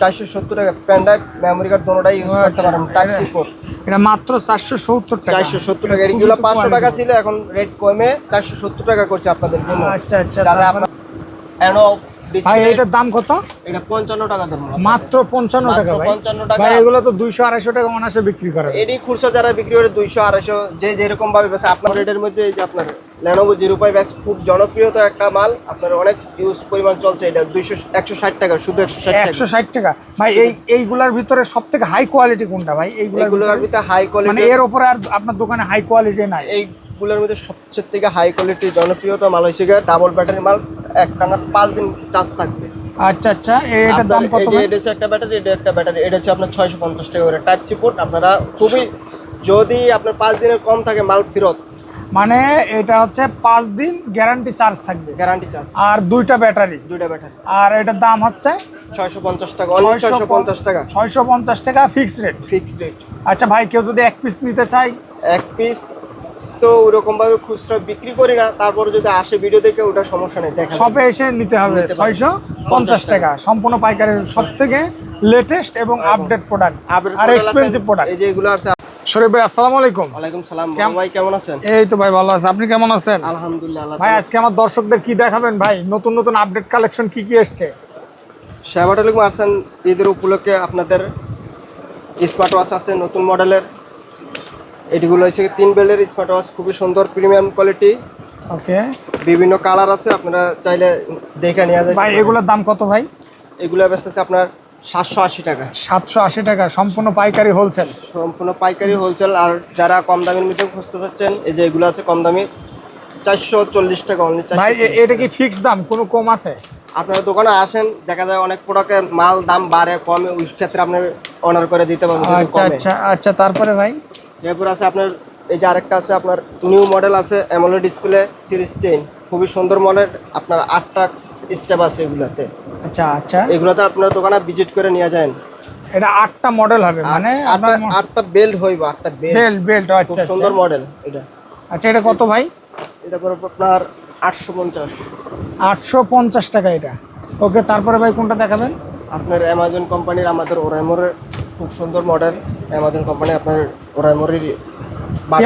চারশো সত্তর টাকা পেন ড্রাইভ মেমোরি কার্ড দোনোটাই ইউজ করতে পারেন টাইপ এটা- সি পোর্ট এটা মাত্র চারশো সত্তর টাকা। চারশো সত্তর টাকা এগুলো পাঁচশো টাকা ছিল এখন রেট কমে চারশো সত্তর টাকা করছে আপনাদের জন্য। আচ্ছা আচ্ছা তারপরে- আপনার অ্যানো ভাই এটার দাম কত? এটা পঞ্চান্ন টাকা দাম। মাত্র পঞ্চান্ন টাকা ভাই। 55 টাকা। এগুলো তো দুইশো আড়াইশো টাকা অনাসে বিক্রি করে খুরসা যারা বিক্রি করে দুইশো আড়াইশো যে যেরকম ভাবে আপনার রেটের মধ্যে এই যে আপনার লেনোভো জিরো ফাইভ এক্স খুব জনপ্রিয় তো একটা মাল। আপনার অনেক ইউজ পরিমাণ চলছে এটা দুইশো একশো ষাট টাকা শুধু একশো ষাট টাকা। একশো ষাট টাকা। ভাই এই এইগুলার ভিতরে সব থেকে হাই কোয়ালিটি কোনটা ভাই? এইগুলোর ভিতরে? হাই মানে কোয়ালিটি এর উপরে আর আপনার দোকানে হাই কোয়ালিটি নাই। এইগুলোর মধ্যে সবচেয়ে থেকে হাই কোয়ালিটি জনপ্রিয়তা মাল হয়েছে ডাবল ব্যাটারি মাল। এক টানা পাঁচ দিন চার্জ থাকবে। আচ্ছা আচ্ছা এটার দাম কত ভাই? এটা হচ্ছে একটা ব্যাটারি এটা একটা ব্যাটারি এটা হচ্ছে আপনার ছয়শো পঞ্চাশ টাকা করে। টাইপ সিপোর্ট আপনারা খুবই যদি আপনার পাঁচ দিনের কম থাকে মাল ফেরত। মানে এটা হচ্ছে পাঁচ দিন গ্যারান্টি চার্জ থাকবে। গ্যারান্টি চার্জ আর দুইটা ব্যাটারি দুইটা ব্যাটারি আর এটার দাম হচ্ছে ছয়শো পঞ্চাশ টাকা ছয়শো পঞ্চাশ টাকা। ছয়শো পঞ্চাশ টাকা ফিক্স রেট ফিক্স রেট আচ্ছা ভাই কেউ যদি এক পিস নিতে চায়? এক পিস তো ওরকম ভাবে খুচরা বিক্রি করি না তারপরে যদি আসে ভিডিও দেখে ওটা সমস্যা নেই দেখা শপে এসে নিতে হবে ছয়শো পঞ্চাশ টাকা। সম্পূর্ণ পাইকারের সব থেকে লেটেস্ট এবং আপডেট প্রোডাক্ট আর এক্সপেন্সিভ প্রোডাক্ট এই যে এগুলো আছে শরীফ ভাই আসসালামু আলাইকুম। ওয়ালাইকুম সালাম ভাই কেমন আছেন? এই তো ভাই ভালো আছে। আপনি কেমন আছেন? আলহামদুলিল্লাহ ভাই আজকে আমার দর্শকদের কি দেখাবেন ভাই? নতুন নতুন আপডেট কালেকশন কি কি এসছে? শ্যামাটলিক মার্সান ঈদের উপলক্ষে আপনাদের স্মার্ট ওয়াচ আছে নতুন মডেলের এটিগুলো হচ্ছে তিন বেলের স্মার্ট ওয়াচ খুবই সুন্দর প্রিমিয়াম কোয়ালিটি ওকে বিভিন্ন কালার আছে আপনারা চাইলে দেখে নেওয়া যায়। ভাই এগুলোর দাম কত ভাই? এগুলো ব্যস্ত আছে আপনার সাতশো আশি টাকা। সাতশো আশি টাকা সম্পূর্ণ পাইকারি হোলসেল সম্পূর্ণ পাইকারি হোলসেল আর যারা কম দামের মধ্যে খুঁজতে চাচ্ছেন এই যে এগুলো আছে কম দামি চারশো চল্লিশ টাকা অনলি ভাই এটা কি ফিক্স দাম? কোনো কম আছে? আপনারা দোকানে আসেন দেখা যায় অনেক প্রোডাক্টের মাল দাম বাড়ে কমে ওই ক্ষেত্রে আপনি অনার করে দিতে পারবেন আচ্ছা আচ্ছা আচ্ছা তারপরে ভাই? এরপর আছে আপনার এই যে আরেকটা আছে আপনার নিউ মডেল আছে অ্যামোলে ডিসপ্লে সিরিজ টেন খুবই সুন্দর মডেল আপনার আটটা স্টেপ আছে এগুলাতে। আচ্ছা আচ্ছা। এগুলোতে আপনার দোকানে ভিজিট করে নিয়ে যান। এটা আটটা মডেল হবে মানে আটটা আটটা বেল্ট হইব আটটা বেল্ট বেল্ট বেল্ট আচ্ছা সুন্দর মডেল এটা। আচ্ছা এটা কত ভাই? এটা পরে আপনার আটশো পঞ্চাশ। আটশো পঞ্চাশ টাকা এটা। ওকে তারপরে ভাই কোনটা দেখাবেন? আপনার অ্যামাজন কোম্পানির আমাদের ওরাইমোরের খুব সুন্দর মডেল অ্যামাজন কোম্পানি আপনার ওরাইমোরের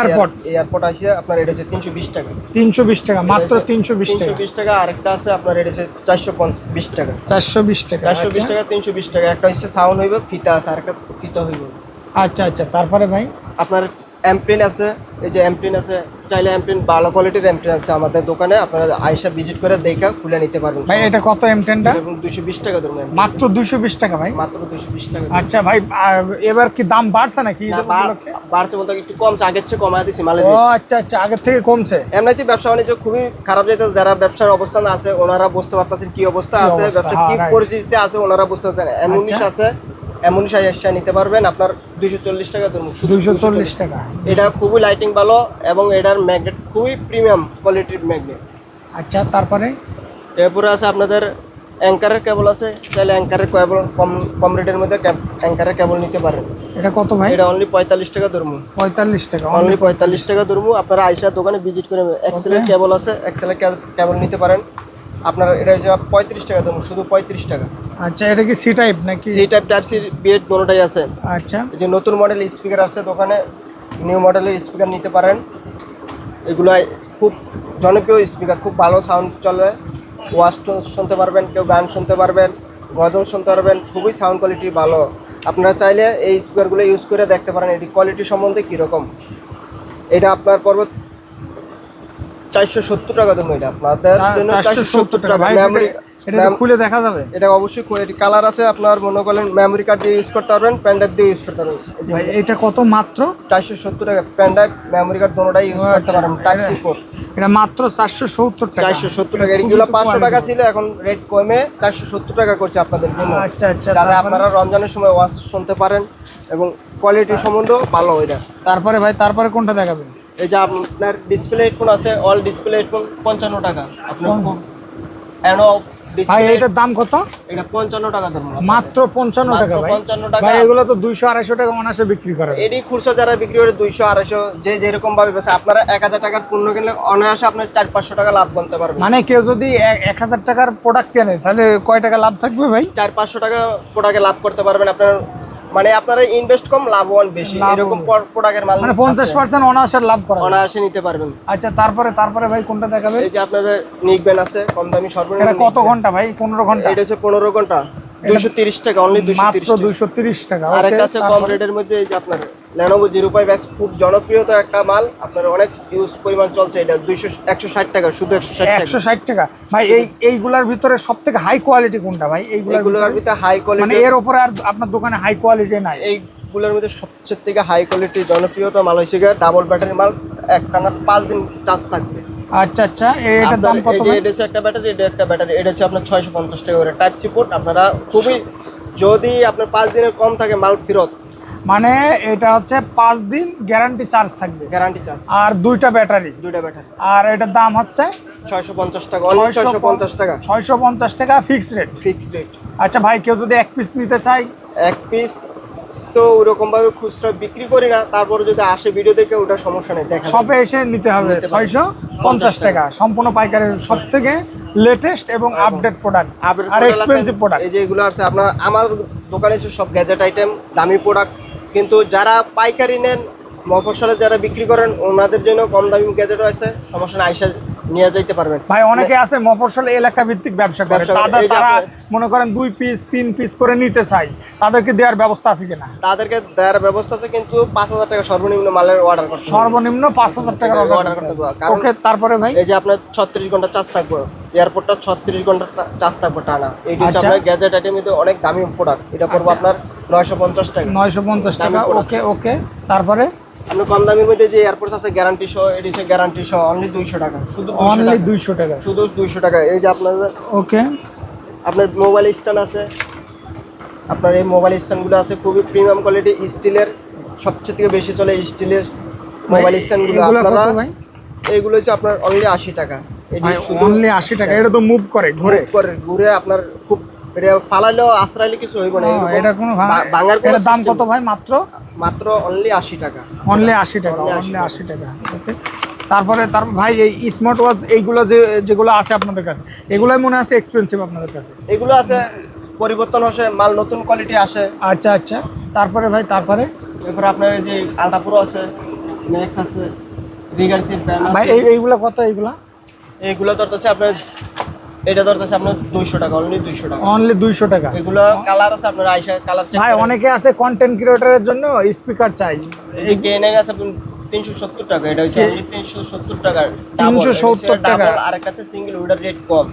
Airport। এয়ারপোর্ট আছে আপনার এটা হচ্ছে তিনশো বিশ টাকা। তিনশো বিশ টাকা মাত্র তিনশো বিশ টাকা। বিশ টাকা আরেকটা আছে আপনার এটা হচ্ছে চারশো বিশ টাকা। চারশো বিশ টাকা চারশো বিশ আচ্ছা। টাকা তিনশো বিশ টাকা একটা হচ্ছে সাউন্ড হইবে ফিতা আছে আরেকটা ফিতা হইবে। আচ্ছা আচ্ছা তারপরে ভাই? আপনার অ্যাম্প্রিন আছে এই যে অ্যাম্প্রিন আছে চাইলে অ্যাম্প্রিন ভালো কোয়ালিটির অ্যাম্প্রিন আছে আমাদের দোকানে আপনারা আয়সা ভিজিট করে দেখা খুলে নিতে পারবেন। ভাই এটা কত এবং দুশো বিশ টাকা ধরুন মাত্র দুশো বিশ টাকা ভাই? মাত্র দুশো বিশ টাকা আচ্ছা ভাই এবার কি দাম বাড়ছে নাকি বাড়ছে বলতে একটু কমছে আগের চেয়ে কমায় দিচ্ছি মালে ও আচ্ছা আচ্ছা আগের থেকে কমছে? এমনিতে ব্যবসা বাণিজ্য খুবই খারাপ যাইতেছে যারা ব্যবসার অবস্থান আছে ওনারা বুঝতে পারতেছেন কি অবস্থা আছে ব্যবসা কি হ্যাঁ, পরিস্থিতিতে আছে ওনারা বুঝতে পারছেন এমনিশ আচ্ছা। আছে এমনিশ এসে নিতে পারবেন। আপনার দুইশো চল্লিশ টাকা শুধু দুইশো চল্লিশ টাকা। এটা খুবই লাইটিং ভালো এবং এটার ম্যাগনেট খুবই প্রিমিয়াম কোয়ালিটির ম্যাগনেট আচ্ছা তারপরে? এরপরে আছে আপনাদের অ্যাঙ্কারের কেবল আছে। চাইলে অ্যাঙ্কারের কেবল কম কম রেটের মধ্যে অ্যাঙ্কারের কেবল নিতে পারেন। এটা কত ভাই? এটা অনলি পঁয়তাল্লিশ টাকা ধরুন পঁয়তাল্লিশ টাকা অনলি পঁয়তাল্লিশ টাকা ধরবো আপনারা আইসা দোকানে ভিজিট করে এক্সেলের কেবল আছে এক্সেলের কেবল নিতে পারেন। আপনার এটা হচ্ছে পঁয়ত্রিশ টাকা ধরুন শুধু পঁয়ত্রিশ টাকা। আচ্ছা এটা কি সি টাইপ নাকি? সি টাইপ টাইপ সি বিএড কোনোটাই আছে। আচ্ছা। যে নতুন মডেল স্পিকার আসছে দোকানে নিউ মডেলের স্পিকার নিতে পারেন। এগুলো খুব জনপ্রিয় স্পিকার খুব ভালো সাউন্ড চলে। ওয়াশ শুনতে পারবেন কেউ গান শুনতে পারবেন গজল শুনতে পারবেন খুবই সাউন্ড কোয়ালিটি ভালো। আপনারা চাইলে এই স্পিকারগুলো ইউজ করে দেখতে পারেন এটি কোয়ালিটি সম্বন্ধে কীরকম। এটা আপনার পর্বত চারশো সত্তর টাকা দেবো এটা আপনাদের জন্য চারশো সত্তর টাকা এটা খুলে দেখা যাবে? এটা অবশ্যই কোয়ালিটি কালার আছে আপনার মনে করেন মেমোরি কার্ড দিয়ে ইউজ করতে পারবেন পেন দিয়ে ইউজ করতে পারবেন। ভাই এটা কত মাত্র? চারশো সত্তর টাকা। পেন মেমোরি কার্ড দোনোটাই ইউজ করতে আচ্ছা, পারেন টাইপ সি পোর্ট এটা মাত্র চারশো সত্তর টাকা। চারশো সত্তর টাকা। এগুলো পাঁচশো টাকা ছিল এখন রেট কমে চারশো সত্তর টাকা করছে আপনাদের জন্য। আচ্ছা আচ্ছা তারপরে- আপনারা রমজানের সময় ওয়াশ শুনতে পারেন এবং কোয়ালিটি সম্বন্ধেও ভালো এটা। তারপরে ভাই তারপরে কোনটা দেখাবেন? এই যে আপনার ডিসপ্লে হেডফোন আছে অল ডিসপ্লে হেডফোন পঞ্চান্ন টাকা। আপনার কোন? অ্যানো ভাই এটার দাম কত? এটা পঞ্চান্ন টাকা ধরুন। মাত্র পঞ্চান্ন টাকা ভাই। 55 টাকা। ভাই এগুলো তো দুইশো আড়াইশো টাকা অনাসে বিক্রি করে এডি খুচরা যারা বিক্রি করে দুইশো আড়াইশো যে যেরকম ভাবে বেছে আপনারা এক হাজার টাকার পণ্য কিনলে অনায়াসে আপনার চার পাঁচশো টাকা লাভ করতে পারবেন। মানে কেউ যদি এক হাজার টাকার প্রোডাক্ট কেনে তাহলে কয় টাকা লাভ থাকবে ভাই? চার পাঁচশো টাকা প্রোডাক্টে লাভ করতে পারবেন। আপনার মানে আপনারা ইনভেস্ট কম লাভবান বেশি। এরকম প্রোডাক্টের মাল মানে পঞ্চাশ আছে। পার্সেন্ট অনাসের লাভ করা। অনায়াসে নিতে পারবেন। আচ্ছা তারপরে তারপরে ভাই কোনটা দেখাবে? এই যে আপনাদের নিকবেন আছে কম দামি সর্বনিম্ন এটা কত ঘণ্টা ভাই? পনেরো ঘণ্টা? এটা হচ্ছে পনেরো ঘণ্টা। দুশো তিরিশ টাকা অনলি দুশো তিরিশ মাত্র দুইশো তিরিশ টাকা আর একটা আছে কম রেটের মধ্যে এই যে আপনার লেনোভো জিরো ফাইভ এক্স খুব জনপ্রিয় তো একটা মাল। আপনার অনেক ইউজ পরিমাণ চলছে এটা দুইশো একশো ষাট টাকা শুধু একশো ষাট টাকা। একশো ষাট টাকা। ভাই এই এইগুলার ভিতরে সব থেকে হাই কোয়ালিটি কোনটা ভাই? এইগুলোর ভিতরে? হাই মানে কোয়ালিটি এর উপরে আর আপনার দোকানে হাই কোয়ালিটি নাই। এইগুলোর মধ্যে সবচেয়ে থেকে হাই কোয়ালিটি জনপ্রিয়তা মাল হয়েছে গিয়ে ডাবল ব্যাটারি মাল। এক টানা পাঁচ দিন চার্জ থাকবে। আচ্ছা আচ্ছা এটার দাম কত ভাই? এটা হচ্ছে একটা ব্যাটারি এটা একটা ব্যাটারি এটা হচ্ছে আপনার ছয়শো পঞ্চাশ টাকা করে। টাইপ সাপোর্ট আপনারা খুবই যদি আপনার পাঁচ দিনের কম থাকে মাল ফেরত মানে এটা হচ্ছে পাঁচ দিন গ্যারান্টি চার্জ থাকবে। গ্যারান্টি চার্জ আর দুইটা ব্যাটারি দুইটা ব্যাটারি আর এটার দাম হচ্ছে ছয়শো পঞ্চাশ টাকা ছয়শো পঞ্চাশ টাকা। ছয়শো পঞ্চাশ টাকা ফিক্সড রেট ফিক্স রেট আচ্ছা ভাই কেউ যদি এক পিস নিতে চায়? এক পিস তো ওরকম ভাবে খুচরা বিক্রি করি না তারপরে যদি আসে ভিডিও দেখে ওটা সমস্যা নেই দেখা শপে এসে নিতে হবে ছয়শো পঞ্চাশ টাকা। সম্পূর্ণ পাইকারের সব থেকে লেটেস্ট এবং আপডেট প্রোডাক্ট আর এক্সপেন্সিভ প্রোডাক্ট এই যে এগুলো আছে আপনার আমার দোকানে সব গ্যাজেট আইটেম দামি প্রোডাক্ট কিন্তু যারা পাইকারি নেন মফসলে যারা বিক্রি করেন, ওনাদের জন্য কম দামি গ্যাজেট রয়েছে। সমস্যা আইসা নিয়ে যাইতে পারবেন। ভাই অনেকে আছে মফস্বল এলাকা ভিত্তিক ব্যবসা করে। তাদের তারা মনে করেন দুই পিস তিন পিস করে নিতে চাই তাদেরকে দেওয়ার ব্যবস্থা আছে কিনা? তাদেরকে দেওয়ার ব্যবস্থা আছে কিন্তু পাঁচ হাজার টাকা সর্বনিম্ন মালের অর্ডার করতে সর্বনিম্ন পাঁচ হাজার টাকার অর্ডার করতে ওকে তারপরে ভাই? এই যে আপনার ছত্রিশ ঘণ্টা চার্জ থাকবে এয়ারপোর্টটা ছত্রিশ ঘণ্টা চার্জ থাকবে টানা। এইটি হচ্ছে। আপনার গ্যাজেট আইটেম কিন্তু অনেক দামি প্রোডাক্ট এটা পড়ব আচ্ছা। আপনার নয়শো পঞ্চাশ টাকা। নয়শো পঞ্চাশ টাকা ওকে ওকে। তারপরে? আপনার কম দামের মধ্যে যে এয়ারপোর্ট আছে গ্যারান্টি সহ এটি হচ্ছে গ্যারান্টি সহ অনলি দুইশো টাকা। শুধু 200 অনলি দুইশো টাকা। শুধু দুইশো টাকা। এই যে আপনাদের ওকে আপনার মোবাইল স্ট্যান্ড আছে। আপনার এই মোবাইল স্ট্যান্ডগুলো আছে খুবই প্রিমিয়াম কোয়ালিটি স্টিলের সবচেয়ে থেকে বেশি চলে স্টিলের মোবাইল স্ট্যান্ডগুলো আপনারা ভাই? এইগুলো হচ্ছে আপনার অনলি আশি টাকা। অনলি আশি টাকা। এটা তো মুভ করে ঘুরে। করে ঘুরে আপনার খুব এটা ফালাইলেও আশ্রাইলে কিছু হইব না এটা কোনো ভাঙার কোনো দাম কত ভাই মাত্র? মাত্র অনলি আশি টাকা। অনলি আশি টাকা Only 80 অনলি আশি টাকা ওকে তারপরে তার ভাই এই স্মার্ট ওয়াচ এইগুলো যে যেগুলো আছে আপনাদের কাছে এগুলোই মনে আছে এক্সপেন্সিভ আপনাদের কাছে? এগুলো আছে পরিবর্তন আসে মাল নতুন কোয়ালিটি আসে। আচ্ছা আচ্ছা। তারপরে ভাই তারপরে? এরপরে আপনার এই যে আলট্রাপুরো আছে ম্যাক্স আছে রিগার সিট ভাই এই এইগুলো কত এইগুলা? এইগুলো ধরতেছে আপনার এটা ধরতেছে আপনার দুইশো টাকা অনলি দুইশো টাকা। অনলি দুইশো টাকা। এগুলো কালার আছে আপনার আইসা কালার ভাই অনেকে আছে কন্টেন্ট ক্রিয়েটরের জন্য স্পিকার চাই। এই কেনে গেছে তিনশো সত্তর টাকা এটা হচ্ছে কি? তিনশো সত্তর টাকা 370 টাকা। আর কাছে সিঙ্গেল ওটার রেট কম।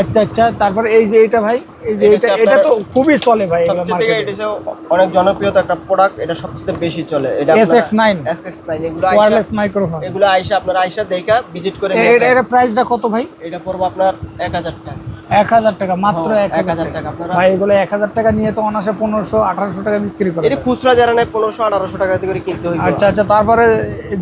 আচ্ছা আচ্ছা তারপর এই যে এটা ভাই এই যে এটা এটা তো খুবই চলে ভাই এগুলো মার্কেটে এটা অনেক জনপ্রিয় একটা প্রোডাক্ট এটা সবচেয়ে বেশি চলে। এটা SX9 SX9 এগুলো ওয়্যারলেস মাইক্রোফোন এগুলো আইসা আপনার আইসা দেখা ভিজিট করে এটা এর প্রাইসটা কত ভাই? এটা পড়ব আপনার এক হাজার টাকা। এক হাজার টাকা মাত্র হ্যাঁ, এক হাজার টাকা। ভাই এগুলো এক হাজার টাকা নিয়ে তো অনাসে পনেরোশো আঠারোশো টাকা বিক্রি করে এটা খুচরা যারা নেয় পনেরোশো আঠারোশো টাকা করে কিনতে হইবে। আচ্ছা আচ্ছা তারপরে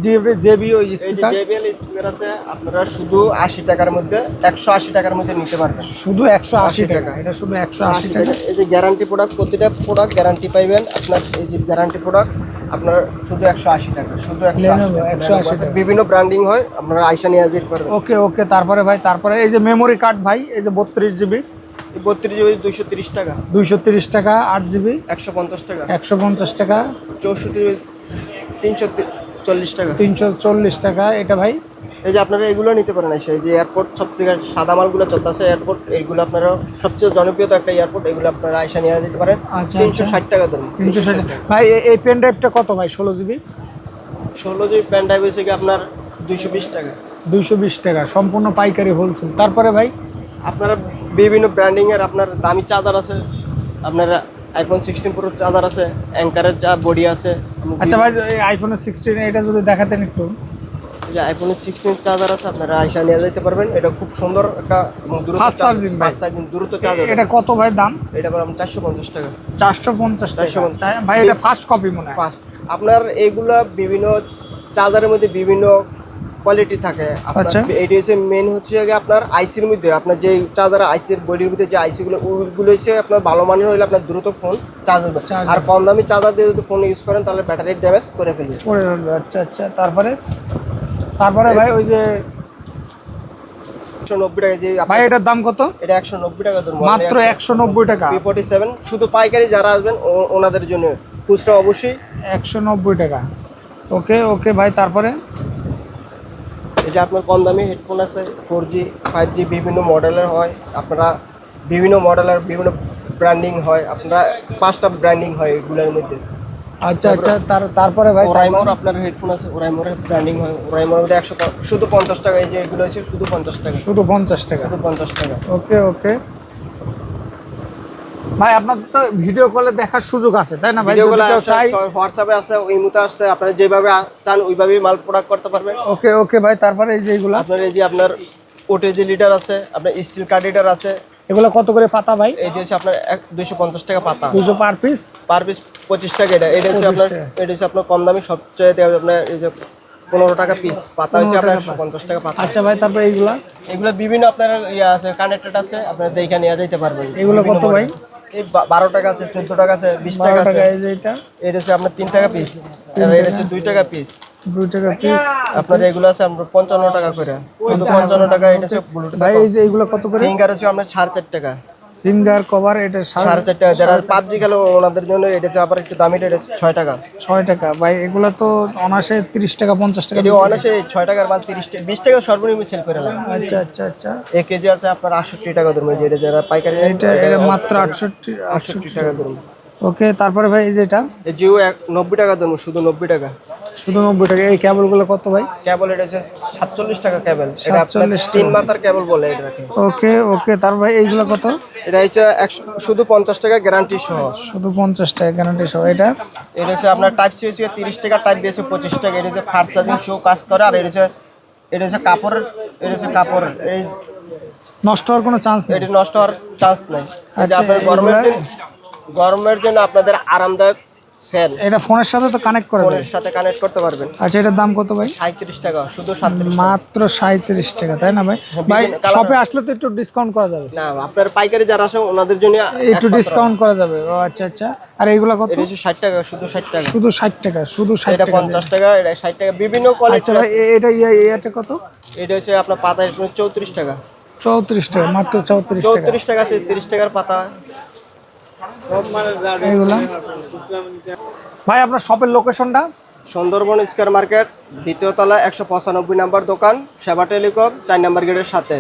জেবি জেবি ওই স্পিকার। JBL স্পিকার আছে আপনারা শুধু আশি টাকার মধ্যে একশো আশি টাকার মধ্যে নিতে পারবেন। শুধু একশো আশি টাকা। এটা শুধু একশো আশি টাকা। এই যে গ্যারান্টি প্রোডাক্ট প্রতিটা প্রোডাক্ট গ্যারান্টি পাইবেন। আপনার এই যে গ্যারান্টি প্রোডাক্ট আপনার শুধু একশো আশি টাকা শুধু একশো আশি 180 টাকা। বিভিন্ন ব্র্যান্ডিং হয় আপনারা আইসা নিয়ে যেতে পারবেন। ওকে ওকে তারপরে ভাই তারপরে এই যে মেমোরি কার্ড ভাই এই যে বত্রিশ জিবি বত্রিশ জিবি দুইশো তিরিশ টাকা। দুইশো তিরিশ টাকা আট জিবি একশো পঞ্চাশ টাকা। একশো পঞ্চাশ টাকা। চৌষট্টি তিনশো চল্লিশ টাকা। তিনশো চল্লিশ টাকা এটা ভাই এই যে আপনারা এগুলো নিতে পারেন এসে এই যে এয়ারপোর্ট সবথেকে সাদা মালগুলো চলতেছে এয়ারপোর্ট এইগুলো আপনারা সবচেয়ে জনপ্রিয় একটা এয়ারপোর্ট এগুলো আপনারা আইসা নিয়ে যেতে পারেন। আচ্ছা, তিনশো আচ্ছা। ষাট টাকা ধরুন। তিনশো ষাট ভাই এই পেন ড্রাইভটা কত ভাই? ষোলো জিবি ষোলো জিবি প্যান ড্রাইভ হয়েছে কি আপনার দুইশো বিশ টাকা। দুইশো বিশ টাকা সম্পূর্ণ পাইকারি হোলসেল তারপরে ভাই? আপনারা বিভিন্ন ব্র্যান্ডিং এর আপনার দামি চার্জার আছে আপনার আইফোন সিক্সটিন প্রো চার্জার আছে অ্যাঙ্কারের যা বডি আছে। আচ্ছা ভাই এই আইফোনের সিক্সটিন এটা যদি দেখাতেন একটু। যে আইফোনের সিক্সটিন চার্জার আছে আপনারা আইসা নিয়ে যেতে পারবেন। এটা খুব সুন্দর একটা দ্রুত Fast ভাই। চার্জিং দ্রুত চার্জার এটা কত ভাই দাম? এটা পড়ে চারশো পঞ্চাশ টাকা। চারশো পঞ্চাশ টাকা। 450 ভাই এটা ফার্স্ট কপি মনে হয়। ফাস্ট আপনার এইগুলা বিভিন্ন চার্জারের মধ্যে বিভিন্ন কোয়ালিটি থাকে। আচ্ছা। এটি হচ্ছে মেন হচ্ছে আপনার আইসির মধ্যে। আপনার যে চার্জার আইসির বডির মধ্যে যে আইসিগুলো ওইগুলো হচ্ছে আপনার ভালো মানের হলে আপনার দ্রুত ফোন চার্জ হবে। আর কম দামি চার্জার দিয়ে যদি ফোন ইউজ করেন তাহলে ব্যাটারি ড্যামেজ করে ফেলবে। আচ্ছা আচ্ছা। তারপরে? তারপরে ভাই ওই যে ভাই এটার দাম কত? এটা একশো নব্বই টাকা মাত্র একশো নব্বই টাকা। ফোর্টি সেভেন শুধু পাইকারি যারা আসবেন ওনাদের জন্য। খুচরা অবশ্যই। একশো নব্বই টাকা। ওকে ওকে ভাই তারপরে? এই যে আপনার কম দামি হেডফোন আছে ফোর জি ফাইভ জি বিভিন্ন মডেলের হয়। আপনারা বিভিন্ন মডেলের বিভিন্ন ব্র্যান্ডিং হয়। আপনারা পাঁচটা ব্র্যান্ডিং হয় এগুলোর মধ্যে। আচ্ছা আচ্ছা তার তারপরে ভাই ওরাইমোর আপনার হেডফোন আছে ওরাইমোরের ব্র্যান্ডিং হয় ওরাইমোর মধ্যে একশো শুধু পঞ্চাশ টাকা এই যে এগুলো আছে শুধু পঞ্চাশ টাকা। শুধু পঞ্চাশ টাকা? শুধু পঞ্চাশ টাকা। ওকে ওকে। ভাই আপনার তো ভিডিও কলে দেখার সুযোগ আছে তাই না ভাই? যদি ভিডিওগুলো কেউ চাই হোয়াটসঅ্যাপে আছে ওই মুহূর্তে আসছে আপনারা যেভাবে চান ওইভাবেই মাল প্রোডাক্ট করতে পারবেন। ওকে ওকে ভাই তারপরে এই যে এগুলা? আপনার এই যে আপনার ওটেজি লিটার আছে আপনার স্টিল কার্ড লিটার আছে এগুলো কত করে পাতা ভাই? এই যে হচ্ছে আপনার এক দুইশো পঞ্চাশ টাকা পাতা। 200 পার পিস পার পিস পঁচিশ টাকা এটা। এটা হচ্ছে আপনার এটা হচ্ছে আপনার কম দামি সবচেয়ে আপনার এই যে পনেরো টাকা পিস পাতা হচ্ছে আপনার পঞ্চাশ টাকা পাতা। আচ্ছা ভাই তারপরে এইগুলা? এগুলো বিভিন্ন আপনার ইয়ে আছে কানেক্টেড আছে আপনার দেখে নেওয়া যাইতে পারবেন এগুলো কত ভাই? এই বারো টাকা আছে চোদ্দ টাকা আছে বিশ টাকা আছে। টাকা এই যে এটা? এটা হচ্ছে আপনার তিন টাকা পিস এটা হচ্ছে দুই টাকা পিস দুই টাকা পিস আপনার এগুলো আছে আপনার পঞ্চান্ন টাকা করে। শুধু পঞ্চান্ন টাকা এটা হচ্ছে ভাই এই যে এগুলো কত করে? ফিঙ্গার হচ্ছে আপনার সাড়ে চার টাকা। ফিঙ্গার কভার এটা সাড়ে চার টাকা যারা পাবজি খেলো ওনাদের জন্য এটা হচ্ছে আবার একটু দামি এটা ছয় টাকা। ছয় টাকা। ভাই এগুলো তো অনাসে তিরিশ টাকা পঞ্চাশ টাকা অনাসে ছয় টাকার মাল তিরিশ টাকা বিশ টাকা সর্বনিম্ন সেল করে আচ্ছা আচ্ছা আচ্ছা। এক কেজি আছে আপনার আটষট্টি টাকা ধরুন এটা যারা পাইকারি এটা এটা মাত্র আটষট্টি আটষট্টি টাকা ধরুন ওকে তারপরে ভাই এই যে এটা? এই জিও এক নব্বই টাকা ধরুন শুধু নব্বই টাকা। শুধু নব্বই টাকা। এই কেবলগুলো কত ভাই? কেবল এটা হচ্ছে সাতচল্লিশ টাকা আপনার 47 তিন মাথার কেবল বলে এটা ওকে ওকে তার ভাই এইগুলো কত? এটা হচ্ছে শুধু পঞ্চাশ টাকা গ্যারান্টি সহ। শুধু পঞ্চাশ টাকা গ্যারান্টি সহ এটা? এটা হচ্ছে আপনার টাইপ সি হচ্ছে তিরিশ টাকা টাইপ বি হচ্ছে পঁচিশ টাকা। এটা হচ্ছে ফার্স্ট চার্জিং শো কাজ করে আর এটা হচ্ছে এটা হচ্ছে কাপড়ের এটা হচ্ছে কাপড়ের। এই নষ্ট হওয়ার কোনো চান্স নেই? এটি নষ্ট হওয়ার চান্স নেই। আচ্ছা, আপনার গরমের গরমের জন্য আপনাদের আরামদায়ক ফ্যান এটা ফোনের সাথে তো কানেক্ট করে ফোনের সাথে কানেক্ট করতে পারবেন। আচ্ছা এটার দাম কত ভাই? সাঁত্রিশ টাকা শুধু সাঁত্রিশ মাত্র সাঁত্রিশ টাকা তাই না ভাই? ভাই শপে আসলে তো একটু ডিসকাউন্ট করা যাবে। না আপনার পাইকারি যারা আসে ওনাদের জন্য একটু ডিসকাউন্ট করা যাবে। ও আচ্ছা আচ্ছা। আর এইগুলো কত? এটা হচ্ছে ষাট টাকা শুধু ষাট টাকা। শুধু ষাট টাকা শুধু ষাট এটা টাকা। পঞ্চাশ টাকা এটা ষাট টাকা। বিভিন্ন আচ্ছা ভাই এটা ইয়ে এটা কত? এটা হচ্ছে আপনার পাতা চৌত্রিশ টাকা। চৌত্রিশ টাকা মাত্র চৌত্রিশ টাকা। চৌত্রিশ টাকা আছে তিরিশ টাকার পাতা। ভাই, আপনার শপের লোকেশনটা সুন্দরবন স্কোয়ার মার্কেট, দ্বিতীয় তলা একশো পঁচানব্বই নাম্বার দোকান, সেবা টেলিকম, চার নাম্বার গেটের সাথে।